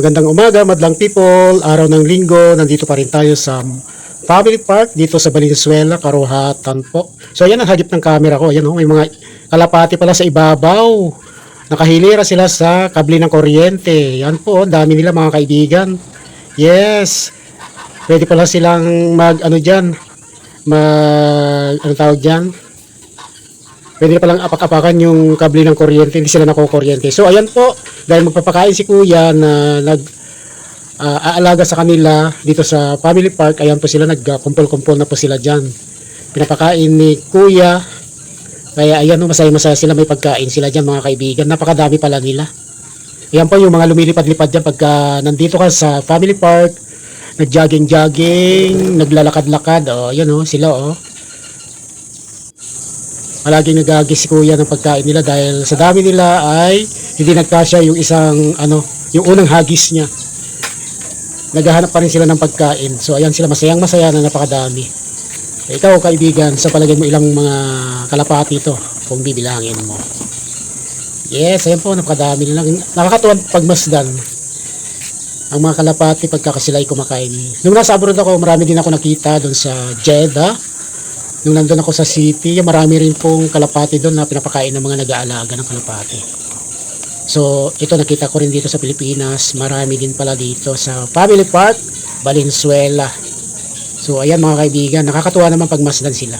Magandang umaga, madlang people. Araw ng linggo, nandito pa rin tayo sa Family Park dito sa Valenzuela, Karuhatan po. So ayan ang hagip ng camera ko. Ayan oh, may mga kalapati pala sa ibabaw. Nakahilera sila sa kable ng kuryente. Yan po, ang dami nila mga kaibigan. Yes. Pwede pala silang mag ano diyan, mag ano tawag diyan? Pwede na palang apak-apakan yung kable ng kuryente, hindi sila nakukuryente. So ayan po, dahil magpapakain si kuya na nag ah, aalaga sa kanila dito sa family park, ayan po sila nagkumpol-kumpol na po sila dyan. Pinapakain ni kuya, kaya ayan, masaya-masaya sila may pagkain sila dyan mga kaibigan. Napakadami pala nila. Ayan po yung mga lumilipad-lipad dyan pagka nandito ka sa family park, nag-jogging-jogging, naglalakad-lakad, oh, ayan oh, sila oh. Palaging nagagis si kuya ng pagkain nila dahil sa dami nila ay hindi nagkasya yung isang ano, yung unang hagis niya. Naghahanap pa rin sila ng pagkain. So ayan sila masayang masaya na napakadami. Eh, ikaw kaibigan, sa palagay mo ilang mga kalapati ito kung bibilangin mo. Yes, ayan po, napakadami nila. Nakakatuwa pagmasdan. Ang mga kalapati pagka sila ay kumakain. Nung nasa abroad ako, marami din ako nakita doon sa Jeddah. Nung nandun ako sa city, marami rin pong kalapati doon na pinapakain ng mga nag-aalaga ng kalapati. So, ito nakita ko rin dito sa Pilipinas. Marami din pala dito sa Family Park, Valenzuela. So, ayan mga kaibigan, nakakatuwa naman pagmasdan sila.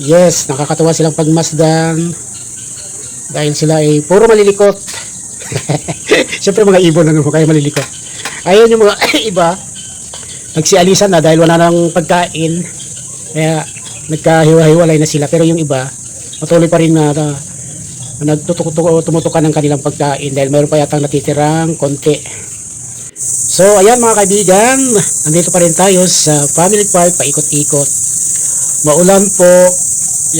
Yes, nakakatuwa silang pagmasdan. Dahil sila ay puro malilikot. Siyempre mga ibon naman kaya malilikot. Ayun yung mga iba, nagsialisan na dahil wala nang pagkain. Kaya nagkahiwa-hiwalay na sila. Pero yung iba, patuloy pa rin na, na nagtutuko tumutukan ng kanilang pagkain dahil mayroon pa yatang natitirang konti. So, ayan mga kaibigan, nandito pa rin tayo sa Family Park, paikot-ikot. Maulan po,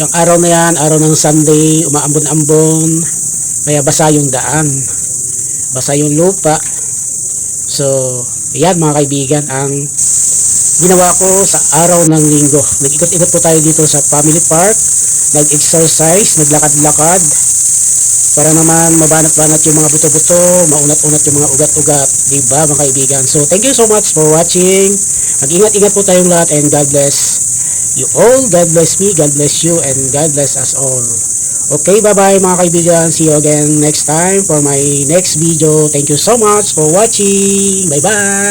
yung araw na yan, araw ng Sunday, umaambon-ambon, kaya basa yung daan, basa yung lupa. So, ayan mga kaibigan, ang ginawa ko sa araw ng linggo. Nag-ikot-ikot po tayo dito sa Family Park, nag-exercise, naglakad-lakad, para naman mabanat-banat yung mga buto-buto, maunat-unat yung mga ugat-ugat, di ba mga kaibigan? So, thank you so much for watching. Mag-ingat-ingat po tayong lahat and God bless you all. God bless me, God bless you, and God bless us all. Okay, bye-bye mga kaibigan. See you again next time for my next video. Thank you so much for watching. Bye-bye!